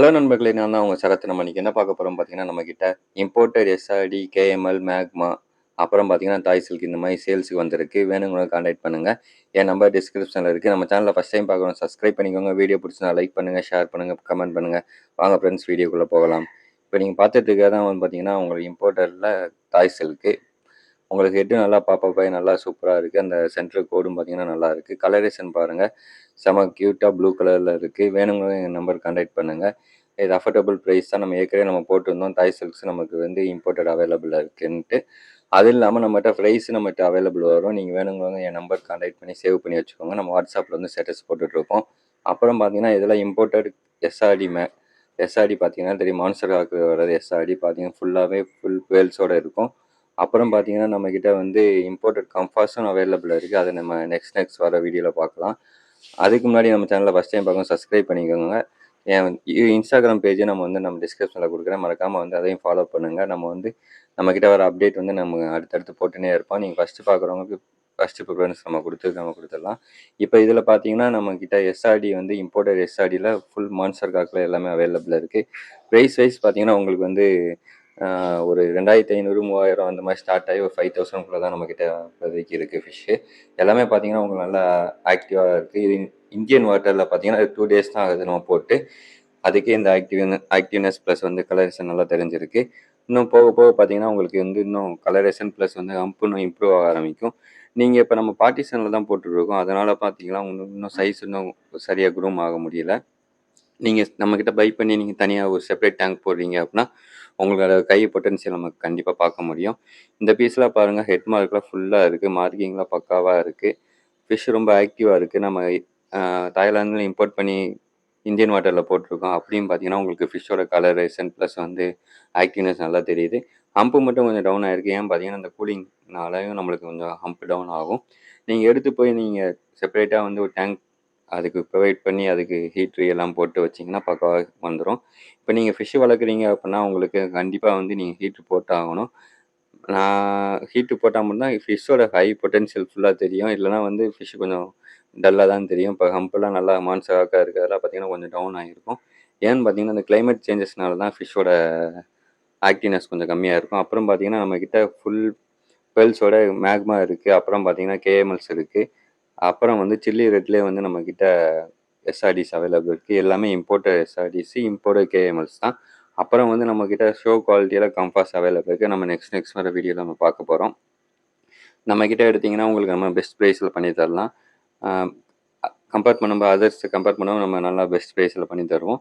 Hello நண்பர்களே நான் தான் உங்கள் சரத் நம்ம இன்றைக்கி என்ன பார்க்க போகிறோம் பார்த்தீங்கன்னா நம்மக்கிட்ட இம்போர்ட்டர் எஸ்ஆர்டி கேஎம்எல் மேக்மா அப்புறம் பார்த்தீங்கன்னா தாய் சில்க் இந்த மாதிரி சேல்ஸுக்கு வந்திருக்கு. வேணுங்கிறத காண்டாக்ட் பண்ணுங்கள் என் நம்பர் டிஸ்கிரிப்ஷனில் இருக்குது நம்ம சேனலில் ஃபஸ்ட் டைம் பார்க்குறோம் சப்ஸ்கிரைப் பண்ணிக்கோங்க. வீடியோ பிடிச்சினா லைக் பண்ணுங்கள் ஷேர் பண்ணுங்கள் கமெண்ட் பண்ணுங்கள் வாங்க ஃப்ரெண்ட்ஸ் வீடியோக்குள்ளே போகலாம். இப்போ நீங்கள் பார்த்துட்டு இருக்கிறதான் வந்து பார்த்தீங்கன்னா உங்களுக்கு இம்போர்ட்டரில் தாய் சில்க்கு உங்களுக்கு ஹெட்டு நல்லா பாப்பாப்பாய் நல்லா சூப்பராக இருக்குது அந்த சென்ட்ரல் கோடும் பார்த்தீங்கன்னா நல்லா இருக்குது கலரேஷன் பாருங்கள் செம க்யூட்டாக ப்ளூ கலரில் இருக்குது வேணுங்க எங்கள் நம்பர் கான்டாக்ட் பண்ணுங்கள் இது அஃபோர்டபுள் ப்ரைஸ் தான். நம்ம ஏற்கனவே நம்ம போட்டிருந்தோம். தாய் சில்க்ஸ் நமக்கு வந்து இம்போர்ட்டட் அவைலபிளாக இருக்குன்ட்டு. அது இல்லாமல் நம்மகிட்ட ப்ரைஸ் நம்மகிட்ட அவைலபிள் வரும். நீங்கள் வேணுங்கிறவங்க என் நம்பர் கான்டாக்ட் பண்ணி சேவ் பண்ணி வச்சுக்கோங்க. நம்ம வாட்ஸ்அப்பில் வந்து ஸ்டேட்டஸ் போட்டுட்ருக்கோம் அப்புறம் பார்த்தீங்கன்னா இதெல்லாம் இம்போர்ட்டட் எஸ்ஆர்டி மே எஸ்ஆர்டி பார்த்தீங்கன்னா தெரியும். மான்சர் ஹாக்கு வர்றது எஸ்ஆர்டி பார்த்தீங்கன்னா ஃபுல்லாகவே ஃபுல் வேல்ஸோடு இருக்கும். அப்புறம் பார்த்தீங்கன்னா நம்மக்கிட்ட வந்து இம்போர்ட்டட் கம்ஃபாஸும் அவைலபிள் இருக்குது அதை நம்ம நெக்ஸ்ட் நெக்ஸ்ட் வர வீடியோவில் பார்க்கலாம் அதுக்கு முன்னாடி நம்ம சேனலில் ஃபஸ்ட் டைம் பார்க்கணும் சப்ஸ்கிரைப் பண்ணிக்கோங்க. என் இன்ஸ்டாகிராம் பேஜை நம்ம வந்து நம்ம டிஸ்கிரிப்ஷனில் கொடுக்குறேன். மறக்காமல் வந்து அதையும் ஃபாலோ பண்ணுங்கள் நம்ம வந்து நம்மக்கிட்ட வர அப்டேட் வந்து நம்ம அடுத்தடுத்து போட்டுனே இருப்போம். நீங்கள் ஃபஸ்ட்டு பார்க்குறவங்களுக்கு ஃபஸ்ட்டு ப்ரிஃபரன்ஸ் நம்ம கொடுத்து நம்ம கொடுத்துடலாம். இப்போ இதில் பார்த்தீங்கன்னா நம்மக்கிட்ட எஸ்ஆர்டி வந்து இம்போர்ட்டட் எஸ்ஆர்டியில் ஃபுல் மான்சர் காக்கில் எல்லாமே அவைலபிள் இருக்குது ப்ரைஸ் வைஸ் பார்த்தீங்கன்னா உங்களுக்கு வந்து ஒரு ரெண்டாயிரத்தி ஐநூறு மூவாயிரம் அந்த மாதிரி ஸ்டார்ட் ஆகி ஒரு ஃபைவ் தௌசண்ட்குள்ளே தான் நம்மக்கிட்ட இப்போதைக்கு இருக்குது ஃபிஷ்ஷு எல்லாமே பார்த்தீங்கன்னா உங்களுக்கு நல்லா ஆக்டிவாக இருக்குது இது இந்தியன் வாட்டரில் பார்த்தீங்கன்னா டூ டேஸ் தான் ஆகுது நம்ம போட்டு. அதுக்கே இந்த ஆக்டிவ் ஆக்டிவ்னஸ் ப்ளஸ் வந்து கலரேஷன் நல்லா தெரிஞ்சிருக்கு. இன்னும் போக போக பார்த்தீங்கன்னா உங்களுக்கு வந்து இன்னும் கலரேஷன் ப்ளஸ் வந்து அம்பு இன்னும் இம்ப்ரூவ் ஆக ஆரம்பிக்கும். நீங்கள் இப்போ நம்ம பார்ட்டிஷனில் தான் போட்டுருக்கோம் அதனால் பார்த்தீங்கன்னா இன்னும் சைஸ் இன்னும் சரியாக குரூம் ஆக முடியல. நீங்கள் நம்மக்கிட்ட பை பண்ணி நீங்கள் தனியாக ஒரு செப்பரேட் டேங்க் போடுறீங்க அப்படின்னா உங்களோட கை பொட்டன்ஷியல் நமக்கு கண்டிப்பாக பார்க்க முடியும். இந்த பீஸ்லாம் பாருங்கள் ஹெட் மார்க்லாம் ஃபுல்லாக இருக்குது மார்க்கிங்லாம் பக்காவாக இருக்குது ஃபிஷ் ரொம்ப ஆக்டிவாக இருக்குது நம்ம தாய்லாந்தில் இம்போர்ட் பண்ணி இந்தியன் வாட்டரில் போட்டிருக்கோம். அப்படியும் பார்த்தீங்கன்னா உங்களுக்கு ஃபிஷ்ஷோட கலரேஷன் ப்ளஸ் வந்து ஆக்டிவ்னஸ் நல்லா தெரியுது. ஹம்ப்பு மட்டும் கொஞ்சம் டவுன் ஆகிருக்கு ஏன் பார்த்தீங்கன்னா அந்த கூலிங்னாலையும் நம்மளுக்கு கொஞ்சம் ஹம்ப் டவுன் ஆகும். நீங்கள் எடுத்து போய் நீங்கள் செப்பரேட்டாக வந்து ஒரு டேங்க் அதுக்கு ப்ரொவைட் பண்ணி அதுக்கு ஹீட்ரு எல்லாம் போட்டு வச்சிங்கன்னா பக்காவாக வந்துடும் இப்போ நீங்கள் ஃபிஷ்ஷு வளர்க்குறீங்க அப்படின்னா உங்களுக்கு கண்டிப்பாக வந்து நீங்கள் ஹீட்ரு போட்டாகணும். நான் ஹீட்டு போட்டால் மட்டும்தான் ஃபிஷ்ஷோட ஹை பொட்டென்ஷியல் ஃபுல்லாக தெரியும். இல்லைனா வந்து ஃபிஷ்ஷு கொஞ்சம் டல்லாக தான் தெரியும். இப்போ ஹம்பெல்லாம் நல்லா மான்சகாக்காக இருக்கிறதெல்லாம் பார்த்தீங்கன்னா கொஞ்சம் டவுன் ஆகிருக்கும் ஏன்னு பார்த்தீங்கன்னா அந்த கிளைமேட் சேஞ்சஸ்னால தான் ஃபிஷ்ஷோட ஆக்டிவ்னஸ் கொஞ்சம் கம்மியாக இருக்கும். அப்புறம் பார்த்தீங்கன்னா நம்மக்கிட்ட ஃபுல் பெல்ஸோட மேக்மா இருக்குது அப்புறம் பார்த்தீங்கன்னா கேஎம்எல்ஸ் இருக்குது அப்புறம் வந்து சில்லி ரேட்லேயே வந்து நம்மக்கிட்ட எஸ்ஆர்டிஸ் அவைலபிள் இருக்குது எல்லாமே இம்போர்ட்டட் எஸ்ஆர்டிசி இம்போர்ட்டட் கேஎம்எல்ஸ் தான். அப்புறம் வந்து நம்மக்கிட்ட ஷோ குவாலிட்டியில் கம்ஃபாஸ் அவைலபிள் இருக்குது நம்ம நெக்ஸ்ட் நெக்ஸ்ட் வர வீடியோவில் நம்ம பார்க்க போகிறோம் நம்மக்கிட்ட எடுத்திங்கன்னா உங்களுக்கு நம்ம பெஸ்ட் ப்ரைஸில் பண்ணி தரலாம். கம்பேர் பண்ணும்போது அதர்ஸ் கம்பேர் பண்ணும்போது நம்ம நல்லா பெஸ்ட் ப்ரைஸில் பண்ணி தருவோம்.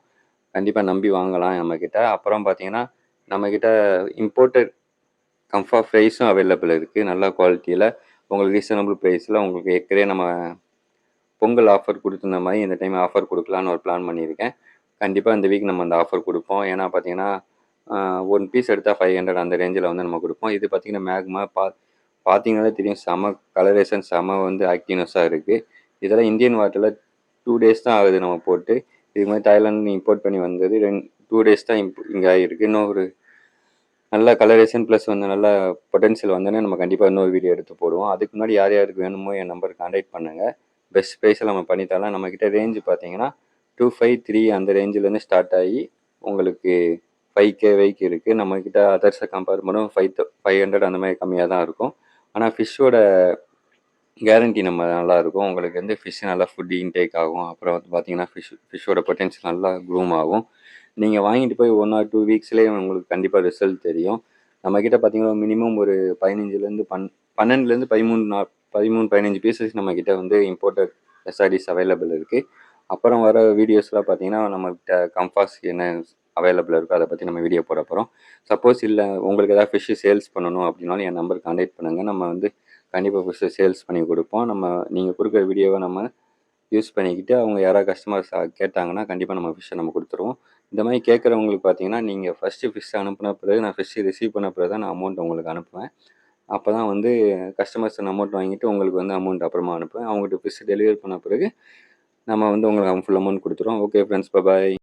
கண்டிப்பாக நம்பி வாங்கலாம் நம்மக்கிட்ட அப்புறம் பார்த்தீங்கன்னா நம்மக்கிட்ட இம்போர்ட்டட் கம்ஃபா ப்ரைஸும் அவைலபிள் இருக்குது நல்ல குவாலிட்டியில் உங்களுக்கு ரீசனபிள் ப்ரைஸில் உங்களுக்கு ஏற்கனவே நம்ம பொங்கல் ஆஃபர் கொடுத்துருந்த மாதிரி இந்த டைம் ஆஃபர் கொடுக்கலான்னு ஒரு பிளான் பண்ணியிருக்கேன். கண்டிப்பாக இந்த வீக் நம்ம அந்த ஆஃபர் கொடுப்போம். ஏன்னா பார்த்தீங்கன்னா ஒன் பீஸ் எடுத்தால் ஃபைவ் ஹண்ட்ரட் அந்த ரேஞ்சில் வந்து நம்ம கொடுப்போம். இது பார்த்திங்கன்னா மேக்மா பா பார்த்தீங்கன்னாலே தெரியும். செம கலரேஷன் செம வந்து ஆக்டினஸாக இருக்குது இதெல்லாம் இந்தியன் வாட்டரில் டூ டேஸ் தான் ஆகுது நம்ம போட்டு. இது மாதிரி தாய்லாந்து இம்போர்ட் பண்ணி வந்தது ரெண்டு டூ டேஸ் தான் இம்ப் இங்கே ஆகிருக்கு இன்னும் ஒரு நல்ல கலரேஷன் ப்ளஸ் வந்து நல்ல பொட்டன்ஷியல் வந்தோன்னே நம்ம கண்டிப்பாக இன்னொரு வீடியோ எடுத்து போடுவோம். அதுக்கு முன்னாடி யார் யாருக்கு வேணுமோ என் நம்பர் கான்டாக்ட் பண்ணுங்கள் பெஸ்ட் ப்ரைஸில் நம்ம பண்ணித்தரலாம் நம்மக்கிட்ட ரேஞ்சு பார்த்தீங்கன்னா டூ ஃபைவ் த்ரீ அந்த ரேஞ்சிலேருந்து ஸ்டார்ட் ஆகி உங்களுக்கு ஃபைவ் கே வைக்கு இருக்குது நம்மக்கிட்ட அதர்ஸை கம்பேர் பண்ணும். ஃபைவ் ஃபைவ் ஹண்ட்ரட் அந்த மாதிரி கம்மியாக தான் இருக்கும். ஆனால் ஃபிஷ்ஷோட கேரண்டி நம்ம நல்லாயிருக்கும் உங்களுக்கு வந்து ஃபிஷ் நல்லா ஃபுட் இன்டேக் ஆகும். அப்புறம் வந்து பார்த்தீங்கன்னா ஃபிஷ் ஃபிஷ்ஷோட பொட்டன்ஷியல் நல்லா க்ரூம் ஆகும். நீங்கள் வாங்கிட்டு போய் ஒன் ஆர் டூ வீக்ஸ்லேயே உங்களுக்கு கண்டிப்பாக ரிசல்ட் தெரியும். நம்மக்கிட்ட பார்த்தீங்கன்னா மினிமம் ஒரு பதினஞ்சுலேருந்து பன் பன்னெண்டுலேருந்து பதிமூணு நா பதிமூணு பதினஞ்சு பீசஸ் நம்மக்கிட்ட வந்து இம்போர்ட்டட் எஸ்ஆர்டிஸ் அவைலபிள் இருக்குது அப்புறம் வர வீடியோஸ்லாம் பார்த்தீங்கன்னா நம்மக்கிட்ட கம்ஃபாஸ் என்ன அவைலபிள் இருக்கோ அதை பற்றி நம்ம வீடியோ போட போகிறோம் சப்போஸ் இல்லை உங்களுக்கு ஏதாவது ஃபிஷ்ஷு சேல்ஸ் பண்ணணும் அப்படின்னாலும் என் நம்பர் கான்டாக்ட் பண்ணுங்கள் நம்ம வந்து கண்டிப்பாக ஃபிஷ்ஷு சேல்ஸ் பண்ணி கொடுப்போம். நம்ம நீங்கள் கொடுக்குற வீடியோவை நம்ம யூஸ் பண்ணிக்கிட்டு அவங்க யாராவது கஸ்டமர்ஸ் கேட்டாங்கன்னா கண்டிப்பாக நம்ம ஃபிஷ்ஷை நம்ம கொடுத்துருவோம். இந்த மாதிரி கேட்குறவங்களுக்கு பார்த்தீங்கன்னா நீங்கள் ஃபஸ்ட்டு ஃபிஷ் அனுப்பின பிறகு நான் ஃபிஷ்ஷு ரிசீவ் பண்ண பிறகு தான் நான் அமௌண்ட் உங்களுக்கு அனுப்புவேன். அப்போ தான் வந்து கஸ்டமர்ஸ் அமௌண்ட் வாங்கிட்டு உங்களுக்கு வந்து அமௌண்ட் அப்புறமா அனுப்புவேன். அவங்ககிட்ட ஃபிஷ் டெலிவரி பண்ண பிறகு நம்ம வந்து உங்களுக்கு ஃபுல் அமௌண்ட் கொடுத்துருவோம். Okay friends bye